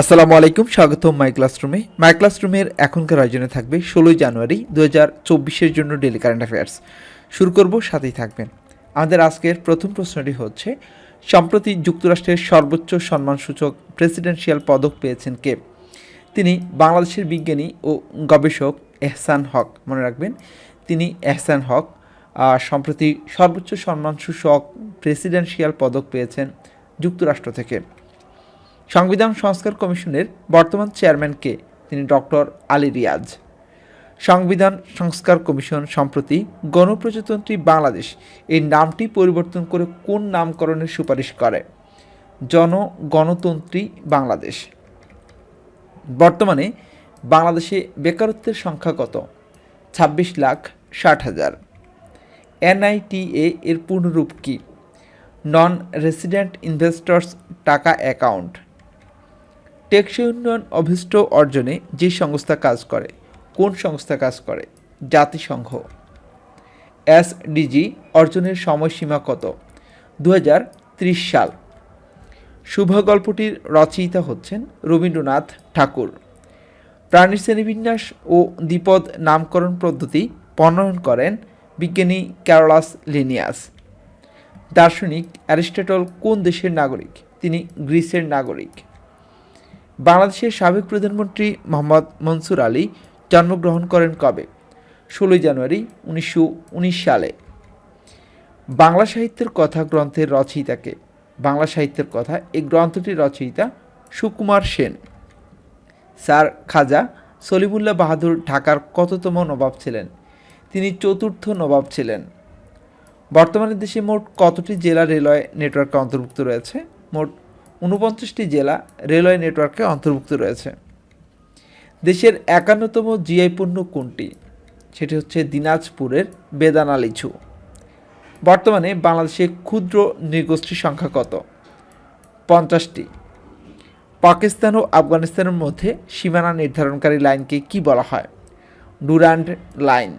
আসসালামু আলাইকুম, স্বাগতম মাই ক্লাসরুমে মাই ক্লাসরুমের এখনকার আয়োজনে থাকবে ষোলোই জানুয়ারি দু হাজার চব্বিশের জন্য ডেলি কারেন্ট অ্যাফেয়ার্স শুরু করব, সাথেই থাকবেন। আমাদের আজকের প্রথম প্রশ্নটি হচ্ছে, সম্প্রতি যুক্তরাষ্ট্রের সর্বোচ্চ সম্মানসূচক প্রেসিডেন্সিয়াল পদক পেয়েছেন কে? তিনি বাংলাদেশের বিজ্ঞানী ও গবেষক এহসান হক, মনে রাখবেন। তিনি এহসান হক সম্প্রতি সর্বোচ্চ সম্মানসূচক প্রেসিডেন্সিয়াল পদক পেয়েছেন যুক্তরাষ্ট্র থেকে। সংবিধান সংস্কার কমিশনের বর্তমান চেয়ারম্যান কে? তিনি ডক্টর আলী রিয়াজ। সংবিধান সংস্কার কমিশন সম্প্রতি গণপ্রজাতন্ত্রী বাংলাদেশ এই নামটি পরিবর্তন করে কোন নামকরণের সুপারিশ করে? জনগণতন্ত্রী বাংলাদেশ। বর্তমানে বাংলাদেশে বেকারত্বের সংখ্যা কত? ছাব্বিশ লাখ ষাট হাজার। এনআইটিএ এর পূর্ণরূপ কী? Non resident investors taka account. টেকসই উন্নয়ন অভিষ্ট অর্জনে যে সংস্থা কাজ করে, কোন সংস্থা কাজ করে? জাতিসংঘ। এসডিজি অর্জনের সময়সীমা কত? দু হাজার ত্রিশ সাল। শুভ গল্পটির রচয়িতা হচ্ছেন রবীন্দ্রনাথ ঠাকুর। প্রাণীর শ্রেণীবিন্যাস ও দ্বিপদ নামকরণ পদ্ধতি প্রণয়ন করেন বিজ্ঞানী ক্যারোলাস লিনিয়াস। দার্শনিক অ্যারিস্টটল কোন দেশের নাগরিক? তিনি গ্রিসের নাগরিক। বাংলাদেশের সাবেক প্রধানমন্ত্রী মোহাম্মদ মনসুর আলী জন্মগ্রহণ করেন কবে? ষোলোই জানুয়ারি উনিশশো উনিশ সালে। বাংলা সাহিত্যের কথা গ্রন্থের রচয়িতাকে। বাংলা সাহিত্যের কথা, এই গ্রন্থটির রচয়িতা সুকুমার সেন। স্যার খাজা সলিমুল্লাহ বাহাদুর ঢাকার কততম নবাব ছিলেন? তিনি চতুর্থ নবাব ছিলেন। বর্তমানে দেশে মোট কতটি জেলা রেলওয়ে নেটওয়ার্কে অন্তর্ভুক্ত রয়েছে? মোট উনপঞ্চাশটি জেলা রেলওয়ে নেটওয়ার্কে অন্তর্ভুক্ত রয়েছে। দেশের একান্নতম জিআই পণ্য কোনটি? সেটি হচ্ছে দিনাজপুরের বেদানা লিচু বর্তমানে বাংলাদেশে ক্ষুদ্র নৃগোষ্ঠীর সংখ্যা কত? পঞ্চাশটি। পাকিস্তান ও আফগানিস্তানের মধ্যে সীমানা নির্ধারণকারী লাইনকে কি বলা হয়? Durand line.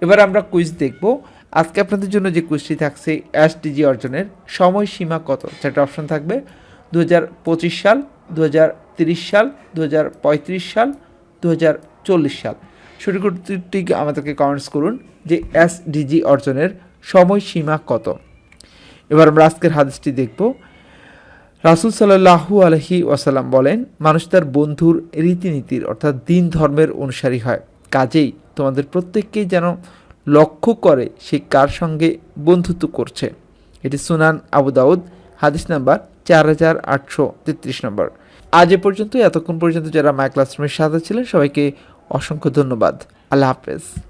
এবার আমরা কুইজ দেখব আজকে আপনাদের জন্য যে কুইজটি থাকছে এসডিজি অর্জনের সময়সীমা কত? সেটা অপশন থাকবে। দু হাজার পঁচিশ সাল দু সাল দু হাজার পঁয়ত্রিশ সাল দু হাজার চল্লিশ সাল। সঠিক উত্তরটি আমাদেরকে কমেন্টস করুন যে এসডিজি অর্জনের সময়সীমা কত। এবার আমরা আজকের হাদিসটি দেখব। রাসুল সাল্লাহু আলহি ওয়াসাল্লাম বলেন, মানুষ তার বন্ধুর রীতিনীতির অর্থাৎ দিন ধর্মের অনুসারী হয়। কাজেই তোমাদের প্রত্যেককেই যেন লক্ষ্য করে সে কার সঙ্গে বন্ধুত্ব করছে। এটি সুনান আবু দাউদ, হাদিস নাম্বার চার হাজার আটশো তেত্রিশ নম্বর। আজ এ পর্যন্ত এতক্ষণ পর্যন্ত যারা মাই ক্লাসরুমের সাথে ছিলেন, সবাইকে অসংখ্য ধন্যবাদ। আল্লাহ হাফেজ।